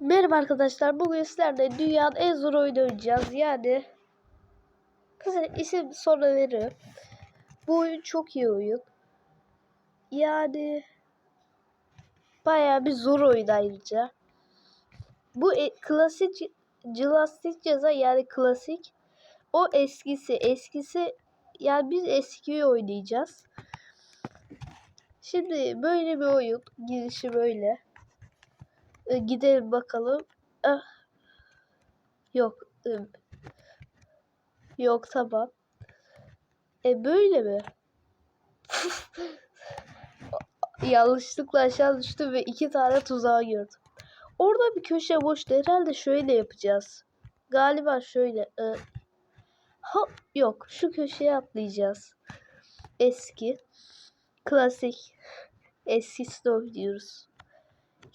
Merhaba arkadaşlar. Bugün sizlerle dünyanın en zor oyunu oynayacağız. Yani kısa isim sonra veririm. Bu oyun çok iyi oyun. Yani bayağı bir zor oyun ayrıca. Bu e, klasik Classic ceza yani klasik. O eskisi. Eskisi yani biz eskiyi oynayacağız. Şimdi böyle bir oyun. Girişi böyle. E, gidelim bakalım. Ah. Yok. ım. Yok tamam. E böyle mi? Yanlışlıkla aşağı düştüm ve iki tane tuzağı gördüm. Orada bir köşe boştu. Herhalde şöyle yapacağız. Galiba şöyle. E, ha, yok. Şu köşeye atlayacağız. Eski. Klasik. Eskisini oynuyoruz.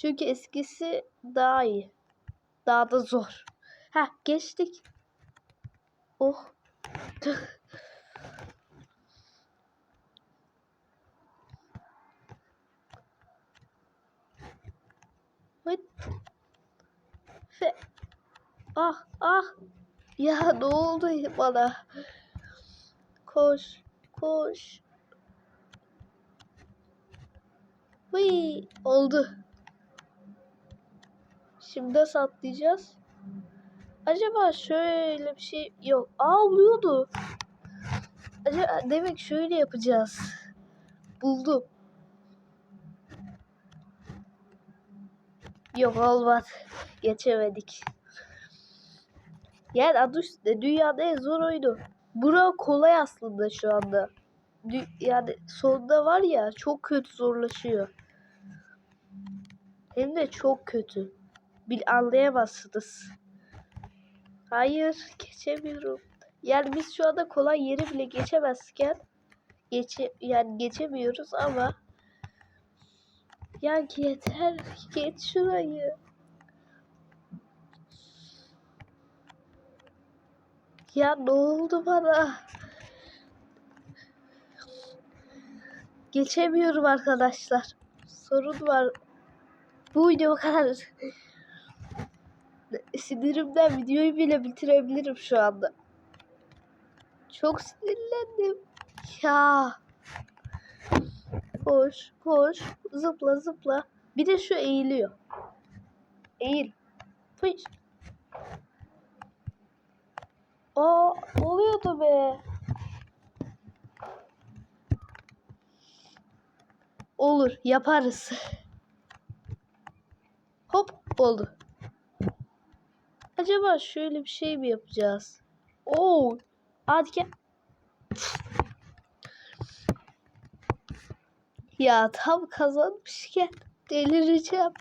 Çünkü eskisi daha iyi. Daha da zor. Ha geçtik. Oh. Fe. Ah ah. Ya ne oldu bana? Koş. Koş. Vıy, oldu. Şimdi nasıl atlayacağız? Acaba şöyle bir şey yok. Aa oluyordu. Acaba demek şöyle yapacağız. Buldum. Yok olmaz. Geçemedik. Yani adı üstünde dünyada en zor oyunu. Bura kolay aslında şu anda. Dü- yani sonunda var ya çok kötü zorlaşıyor. Hem de çok kötü. Bil anlayamazsınız. Hayır, geçemiyorum. Yani biz şu anda kolay yeri bile geçemezken geçe yani geçemiyoruz ama ya yeter geç şurayı. Ya ne oldu bana? Geçemiyorum arkadaşlar. Sorun var. Bu video kadar. Sinirimden videoyu bile bitirebilirim şu anda. Çok sinirlendim. Ya. Koş, koş. Zıpla, zıpla. Bir de şu eğiliyor. Eğil. Fış. Aa, oluyordu be. Olur, yaparız. Hop, oldu. Acaba şöyle bir şey mi yapacağız? Oo, hadi gel. Ya tam kazanmışken delireceğim.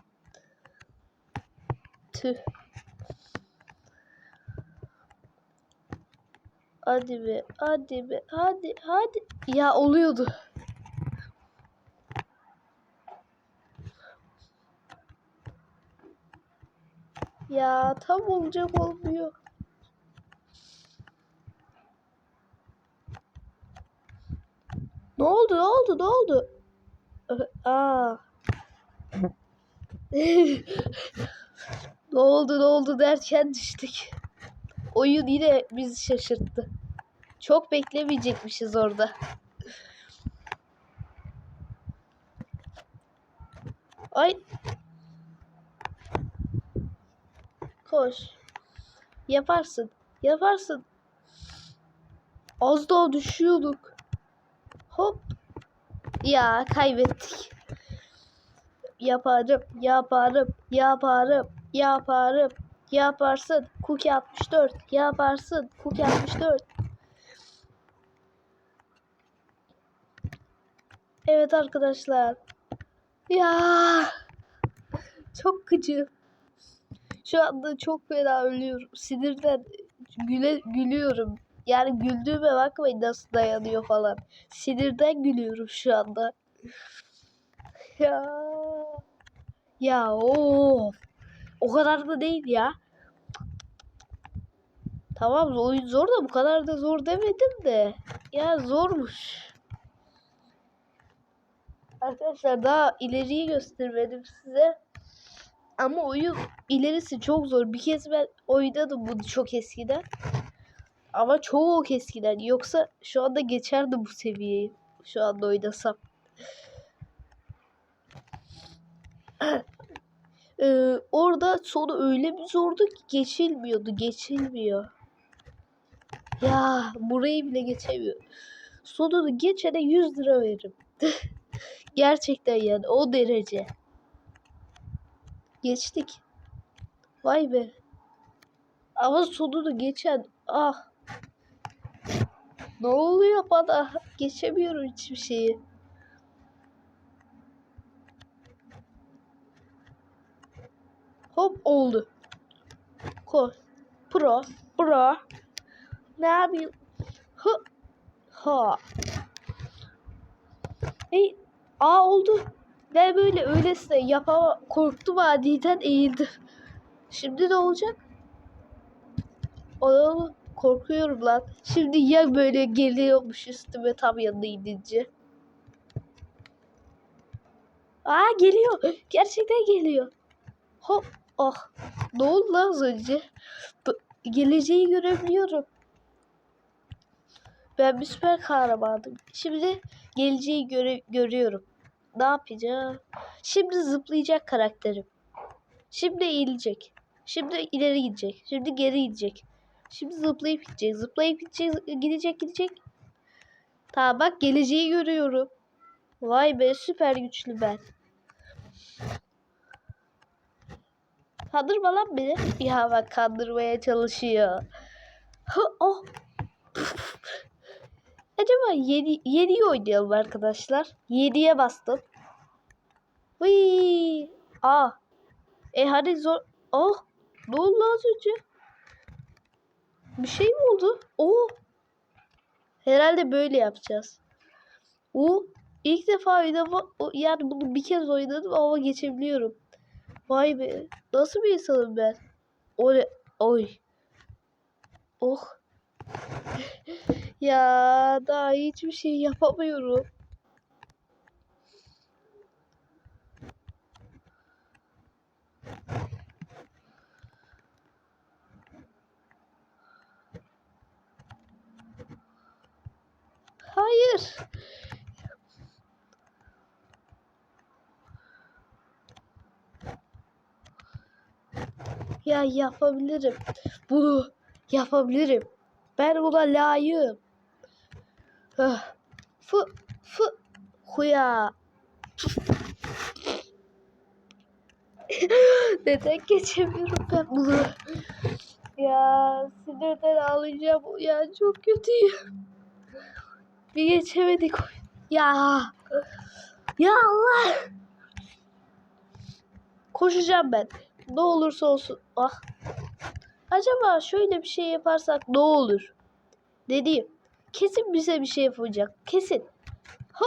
Tüh. Hadi be, hadi be, hadi, hadi. Ya oluyordu. Ya tam olacak olmuyor. Ne oldu? Ne oldu? Ne oldu? Aa. ne oldu? Ne oldu derken düştük. Oyun yine bizi şaşırttı. Çok beklemeyecekmişiz orada. Ay. Koş. Yaparsın. Yaparsın. Az daha düşüyorduk. Hop. Ya kaybettik. Yaparım, yaparım, yaparım, yaparım. Yaparsın. Cookie 64. Yaparsın. Cookie 64. Evet arkadaşlar. Ya. Çok gıcı. Şu anda çok fena ölüyorum. Sinirden güle, gülüyorum. Yani güldüğüme bakmayın nasıl dayanıyor falan. Sinirden gülüyorum şu anda. Ya. Ya of. O kadar da değil ya. Tamam oyun zor da bu kadar da zor demedim de. Ya zormuş. Arkadaşlar daha ileriyi göstermedim size. Ama oyun ilerisi çok zor. Bir kez ben oynadım bunu çok eskiden. Ama çok eskiden. Yoksa şu anda geçerdim bu seviyeyi. Şu anda oynasam. Ee, orada sonu öyle bir zordu ki geçilmiyordu. Geçilmiyor. Ya burayı bile geçemiyor. Sonunu geçene 100 lira veririm. Gerçekten yani o derece. Geçtik. Vay be. Ama sonunu geçen ah. Ne oluyor bana? Geçemiyorum hiçbir şeyi. Hop oldu. Koy. Pro. Pro. Ne yapayım? Hı. Ha. Hey. Aa oldu. Ben böyle öylesine yapama korktum adiden eğildim. Şimdi ne olacak? Oğlum korkuyorum lan. Şimdi ya böyle geliyormuş üstüme tam yanına inince. Aa geliyor. Gerçekten geliyor. Hop. Oh. Ne oldu lan az önce? Geleceği görebiliyorum. Ben bir süper kahramanım. Şimdi geleceği göre görüyorum. Ne yapacağım? Şimdi zıplayacak karakterim. Şimdi eğilecek. Şimdi ileri gidecek. Şimdi geri gidecek. Şimdi zıplayıp gidecek. Zıplayıp gidecek. Gidecek gidecek. Tamam bak geleceği görüyorum. Vay be süper güçlü ben. Kandırma lan beni. Ya bak kandırmaya çalışıyor. Oh. Acaba 7 7'yi oynayalım arkadaşlar. 7'ye bastım. Vıy. Aa. E hadi zor. Oh. Ne oldu az önce? Bir şey mi oldu? Oh. Herhalde böyle yapacağız. O ilk defa oynama yani bunu bir kez oynadım ama geçebiliyorum. Vay be. Nasıl bir insanım ben? Oy. Oy. Oh. ya daha hiçbir şey yapamıyorum. Hayır. Ya yapabilirim. Bunu yapabilirim. Ben buna layığım. Ah. Fı fı huya. Neden geçemiyorum ben bunu? Ya sinirden ağlayacağım. Ya çok kötüyüm. Bir geçemedik. Ya. Ya Allah. Koşacağım ben. Ne olursa olsun. Ah. Acaba şöyle bir şey yaparsak ne olur? Dediğim. Kesin bize bir şey yapacak. Kesin. Ha.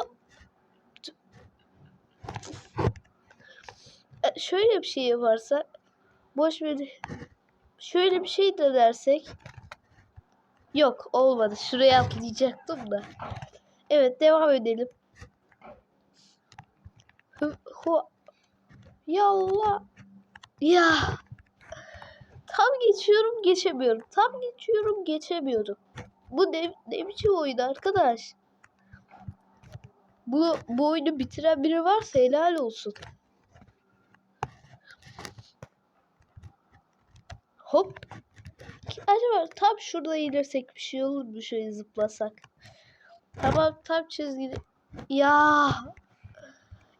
E, şöyle bir şey yaparsak. Boş ver. Şöyle bir şey de dersek. Yok olmadı. Şuraya atlayacaktım da. Evet devam edelim. Hı, hu, ya Allah. Ya. Tam geçiyorum geçemiyorum. Tam geçiyorum geçemiyorum. Bu ne, ne biçim oyun arkadaş? Bu, bu oyunu bitiren biri varsa helal olsun. Hop. Acaba tam şurada inersek bir şey olur mu şöyle zıplasak? Tamam tam çizgide. Ya.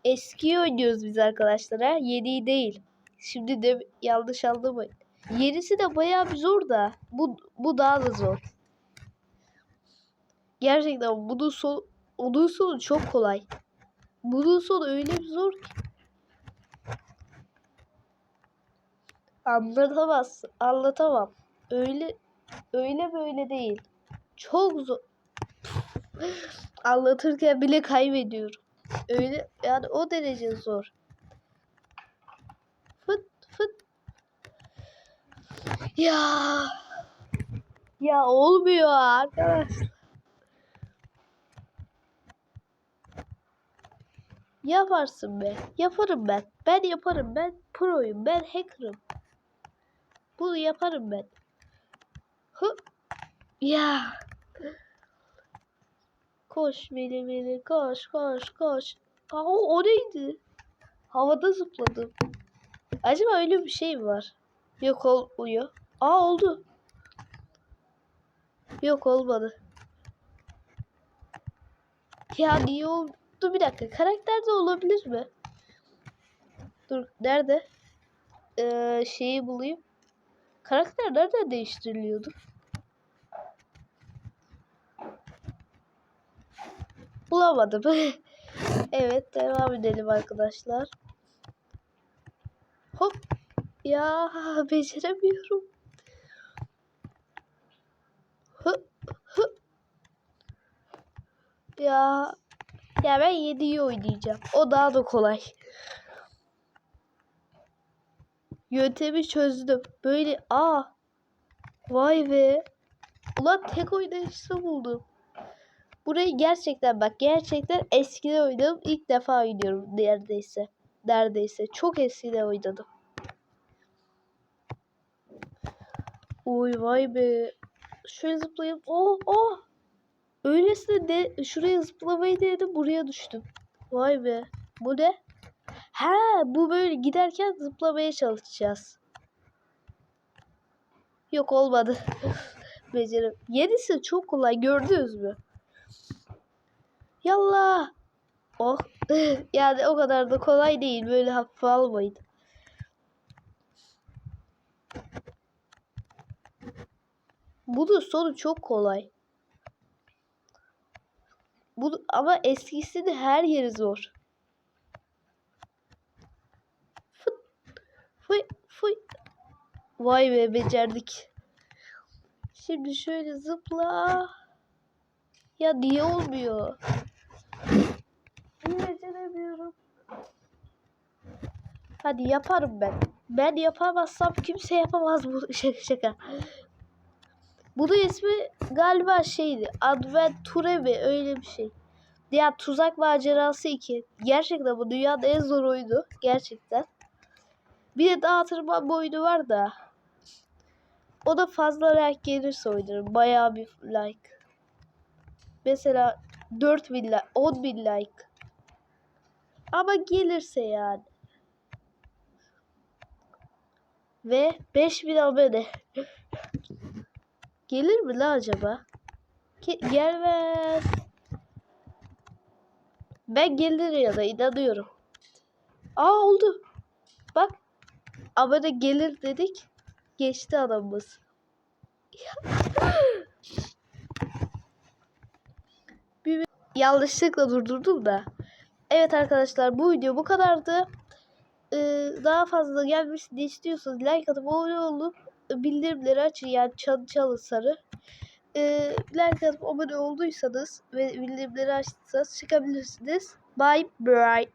Eski oynuyoruz biz arkadaşlar ha. Yeniyi değil. Şimdi de yanlış anlamayın. Yenisi de bayağı bir zor da. Bu, bu daha da zor. Gerçekten bunun son, onun sonu çok kolay. Bunun sonu öyle bir zor ki. Anlatamazsın. Anlatamam. Öyle öyle böyle değil. Çok zor. Anlatırken bile kaybediyorum. Öyle yani o derece zor. Fıt fıt. Ya. Ya olmuyor arkadaşlar. Yaparsın be. Yaparım ben. Ben yaparım ben. proyum. Ben hacker'ım. Bunu yaparım ben. Hı. Ya. Koş beni beni koş koş koş. Aa, o, neydi? Havada zıpladım. Acaba öyle bir şey mi var? Yok olmuyor. Aa oldu. Yok olmadı. Ya niye oldu? Dur bir dakika. Karakter de olabilir mi? Dur nerede? Ee, şeyi bulayım. Karakter nereden değiştiriliyordu? Bulamadım. evet devam edelim arkadaşlar. Hop. Ya beceremiyorum. Hı, hı. Ya ya ben 7'yi oynayacağım. O daha da kolay. Yöntemi çözdüm. Böyle aa. Vay be. Ulan tek oynayışta buldum. Burayı gerçekten bak gerçekten eskide oynadım. İlk defa oynuyorum neredeyse. Neredeyse. Çok eskide oynadım. Oy vay be. Şöyle zıplayayım. Oh oh. Öylesine de şuraya zıplamayı denedim buraya düştüm. Vay be. Bu ne? Ha bu böyle giderken zıplamaya çalışacağız. Yok olmadı. Becerim. Yenisi çok kolay gördünüz mü? Yallah. Oh. yani o kadar da kolay değil. Böyle hafife almayın. Bunun sonu çok kolay. Ama eskisi de her yeri zor. Fıt, fıy, fıy. Vay be becerdik. Şimdi şöyle zıpla. Ya niye olmuyor? Beceremiyorum. Hadi yaparım ben. Ben yapamazsam kimse yapamaz bu şaka şaka. Bunun ismi galiba şeydi. Adventure mi öyle bir şey. Ya Tuzak Macerası 2. Gerçekten bu dünyanın en zor oyunu. Gerçekten. Bir de daha tırmanma oyunu var da. O da fazla like gelirse oynarım. Bayağı bir like. Mesela 4000 like, 10.000 like. Ama gelirse yani. Ve 5000 abone. Gelir mi la acaba? Ge gelmez. Ben gelir ya da inanıyorum. Aa oldu. Bak. Abone gelir dedik. Geçti adamımız. Bir yanlışlıkla durdurdum da. Evet arkadaşlar bu video bu kadardı. Ee, daha fazla gelmesini istiyorsanız like atıp abone olup bildirimleri açın yani çan çalın sarı. Ee, like atıp abone olduysanız ve bildirimleri açtıysanız çıkabilirsiniz. Bye bye.